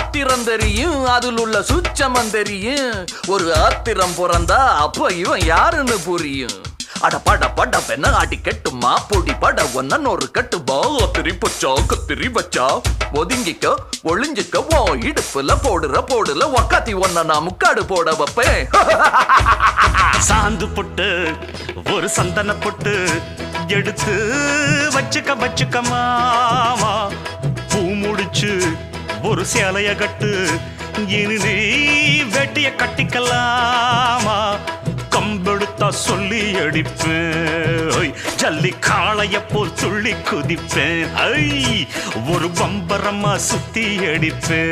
பாத்திரம் தெரியும் அதில் உள்ள சுச்சமம் தெரியும். ஒரு ஆத்திரம் பிறந்தா அப்ப இவன் யாருன்னு புரியும். அட பட பட பெண்ண அடி கட்டுமா? பொடி பட ஒன்னன் ஒரு கட்டு கத்திரி திரிப்பச்சா கத்திரி வச்சா ஒதுங்கிக்க ஒளிஞ்சிக்க ஓ இடுப்புல போடுற போடுல ஒக்காத்தி ஒன்ன நான் முக்காடு போட வைப்பேன். சாந்து புட்டு ஒரு சந்தன புட்டு எடுத்து வச்சுக்க வச்சுக்க மாமா. பூ முடிச்சு ஒரு சேலைய கட்டு. இனி நீ வெட்டிய கட்டிக்கலாமா? கம்பெடுத்தா சொல்லி அடிப்பேன். ஜல்லி காளைய போல் துள்ளி குதிப்பேன். ஐ ஒரு பம்பரமா சுத்தி அடிப்பேன்.